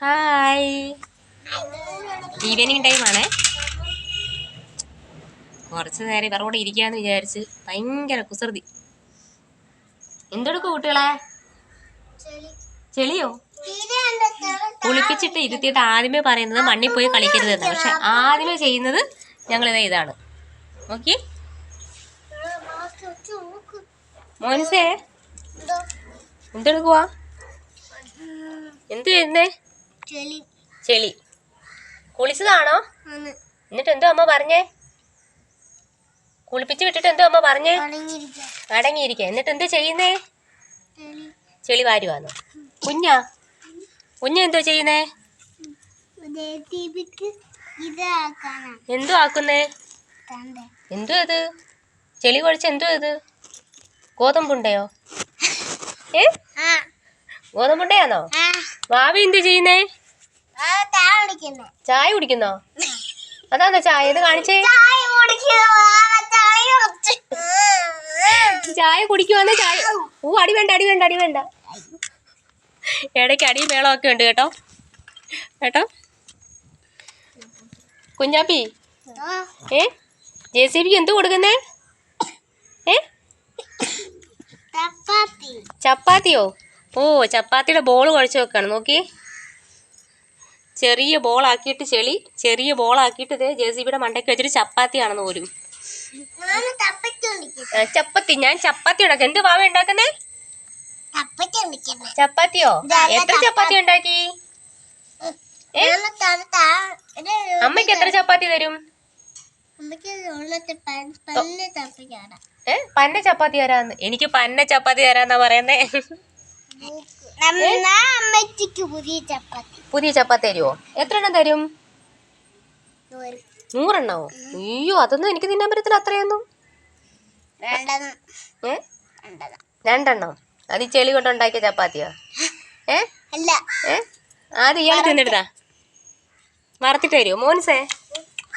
Hi evening time ആണേ. കുറച്ച് നേരം ഇവരുടെ കൂടെ ഇരിക്കാന്ന് വിചാരിച്ച് ഭയങ്കര കുസൃതി. എന്തെടുക്കും കുട്ടികളെ? ചെളിയോ? കുളിപ്പിച്ചിട്ട് ഇരുത്തിയിട്ട് ആദ്യമേ പറയുന്നത് മണ്ണിൽ പോയി കളിക്കരുതെന്ന് പക്ഷെ ആദ്യമേ ചെയ്യുന്നത് ഞങ്ങളിത് ഇതാണ്. നോക്കി. മോനിസേ എന്തെടുക്കുവാ? എന്ത് ചെയ്യുന്നേ? ചെളി. ചെളി. കുളിച്ചതാണോ? എന്നിട്ട് എന്തോ അമ്മ പറഞ്ഞേ? കുളിപ്പിച്ച് വിട്ടിട്ട് എന്തോ അമ്മ പറഞ്ഞേ? അടങ്ങിയിരിക്കാം. എന്നിട്ട് എന്തോ ചെയ്യുന്നേ? ചെളി. വാരുവാന്ന്? കുഞ്ഞാ? കുഞ്ഞ എന്തോ ചെയ്യുന്നേ? എന്തോ ആക്കുന്നേ? എന്തോ ഇത്? ചെളി കുഴച്ച് എന്തോ ഇത്? ഗോതമ്പുണ്ടയോ? ഏ? ഗോതമ്പുണ്ടയാണോ ഭാവി എന്ത് ചെയ്യുന്നേ? ചായ കുടിക്കുന്നേ. അതാണോ ചായ? ഇത് കാണിച്ചേ. ചായ കുടിക്കുവാന്ന് ചായ. ഓ അടി വേണ്ട അടി വേണ്ട അടി വേണ്ട. ഇടയ്ക്ക് അടിയും മേളമൊക്കെ ഉണ്ട് കേട്ടോ. കേട്ടോ? കുഞ്ഞാപ്പി ഏ? ജെ സി ബിക്ക് എന്ത് കൊടുക്കുന്നേ? ഏ? ചപ്പാത്തി. ചപ്പാത്തിയോ? ഓ ചപ്പാത്തിയുടെ ബോൾ കുഴച്ച് വെക്കാണ്. നോക്കി. ചെറിയ ബോളാക്കിയിട്ട് ചെളി ചെറിയ ബോളാക്കിയിട്ട് ഇതേ ജെ സി ബിയുടെ മണ്ടയ്ക്ക് വെച്ചിട്ട് ചപ്പാത്തിയാണെന്ന് പോലും. ചപ്പത്തി ഞാൻ ചപ്പാത്തി ഉണ്ടാക്കാം. എന്ത് വാവ ഉണ്ടാക്കുന്നേ? ചപ്പാത്തിയോ? എത്ര ചപ്പാത്തി. ഉണ്ടാക്കി? അമ്മയ്ക്ക് എത്ര ചപ്പാത്തി തരും? പന്ന ചപ്പാത്തി തരാന്ന്. എനിക്ക് പന്ന ചപ്പാത്തി തരാന്നാ പറയുന്നേ. അമ്മച്ചിക്ക് പുതിയ ചപ്പാത്തി. പുതിയ ചപ്പാത്തി തരുമോ എത്ര എണ്ണം തരും നൂറെണ്ണോ? അയ്യോ അതൊന്നും എനിക്ക് തിന്നാൻ പറ്റത്തില്ല അത്രയൊന്നും. രണ്ടെണ്ണം. അത് ഈ ചെളി കൊണ്ട് ഉണ്ടാക്കിയ ചപ്പാത്തിയോ? ഏ? അല്ല. ഏ? ആദ്യം ഇയാൾ തിന്നിടുതാ വറുത്തിട്ട് തരുമോ മോൻസേ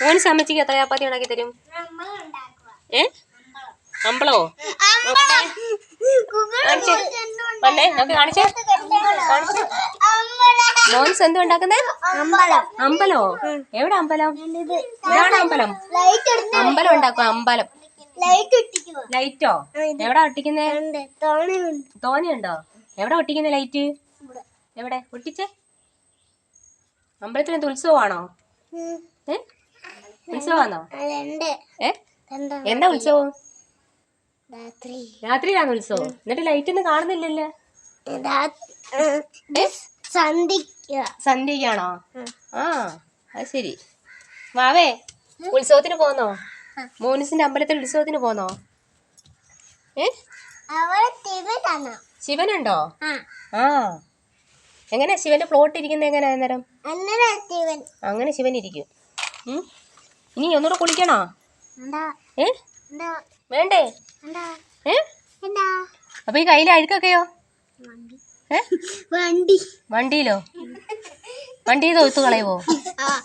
മോൻസ് അമ്മച്ചിക്ക് എത്ര ചപ്പാത്തി ഉണ്ടാക്കി തരും? ഏ? അമ്പളോ? നോക്കട്ടെ വന്നേ നമുക്ക് കാണിച്ചേ? കാണിച്ചേ. മോൻസ് എന്തോ ഉണ്ടാക്കുന്നേ? അമ്പലം. അമ്പലോ എവിടെ അമ്പലം? ഇതാണ് അമ്പലം. അമ്പലം ഉണ്ടാക്കും അമ്പലം. ലൈറ്റ് എവിടെ ഒട്ടിക്കുന്നേ? തോനെയുണ്ടോ എവിടെ ഒട്ടിക്കുന്നേ ലൈറ്റ്? എവിടെ? ഒട്ടിച്ചേ? അമ്പലത്തിന് ഉത്സവമാണോ? ഉത്സവമാണോ? ഏ? എന്താ ഉത്സവം? രാത്രിയിലാണ് ഉത്സവം? എന്നിട്ട് ലൈറ്റ് ഒന്നും കാണുന്നില്ലല്ലേ. സന്ധ്യക്കാണോ ആ അത് ശരി. മാവേ ഉത്സവത്തിന് പോന്നോ? മോനിസിന്റെ അമ്പലത്തിൽ ഉത്സവത്തിന് പോന്നോ? ഏ? ശിവനുണ്ടോ? ആ. എങ്ങനെ? ശിവന്റെ പ്ലോട്ട് ഇരിക്കുന്നത് എങ്ങനെയാ അന്നേരം? അങ്ങനെ ശിവൻ ഇരിക്കും. ഇനി ഒന്നുകൂടെ കുളിക്കണോ? ഏ? വേണ്ടേ? ഏ? അപ്പൊ ഈ കയ്യിലെ അഴുക്കൊക്കെയോ? വണ്ടി. വണ്ടിയിലോ? വണ്ടി തൊഴുത്ത് കളയുവോ?